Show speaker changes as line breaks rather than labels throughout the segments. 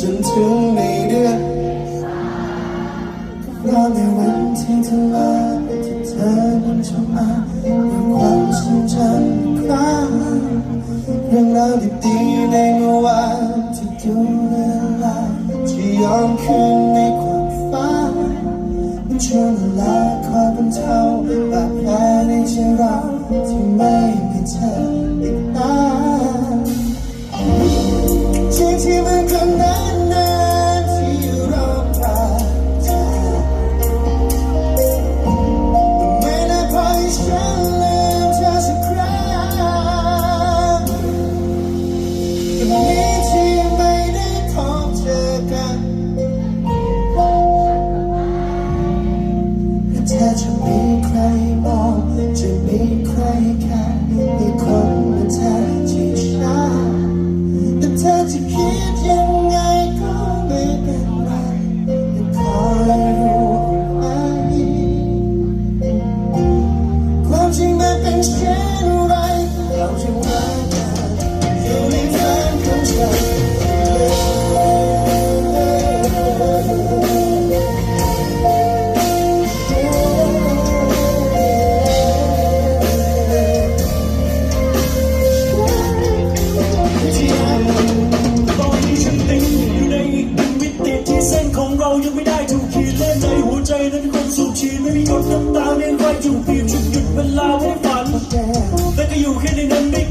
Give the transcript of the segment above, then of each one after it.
จนถึงในเดือนเพราในวันที่เธอมาที่เธอนั้นชอบมาในความ
สุข ยังไม่ได้ถูกขีดเล่นในหัวใจนั้นคงสูบฉีดไม่มีหยดน้ำตาเรียนไว้อยู่เปลี่ยนหยุดหยุดเวลาไว้ฝันแต่ก็อยู่แค่ในนั้น
ไม่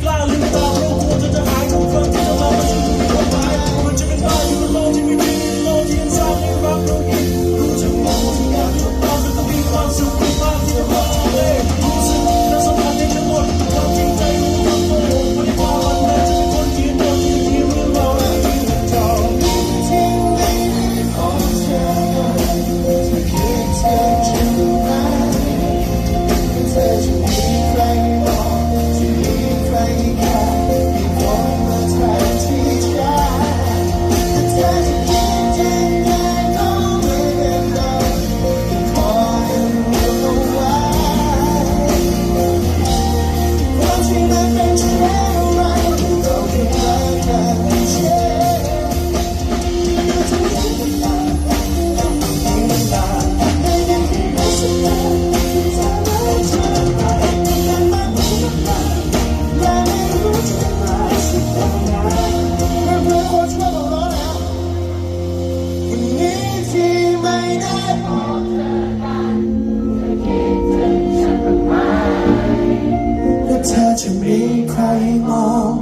จะมีใครมอง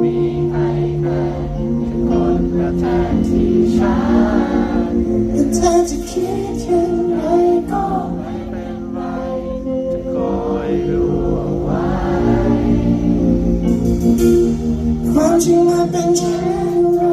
มีใครเป็นคนประแทนที่ฉันแต่เธอจะคิดยังไงก็ไม่เป็นไรจะคอยรู้เอาไว้ความจริงมัเป็นเช่นไร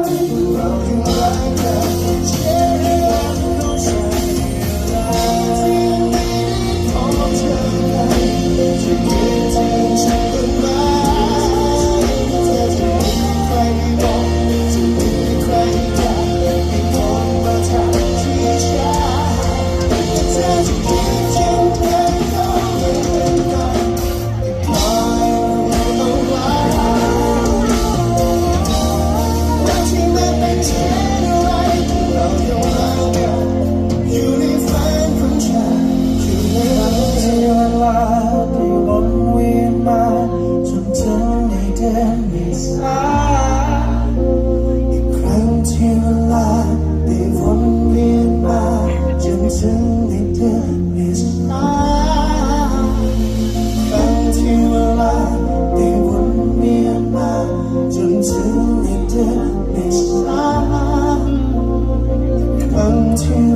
天.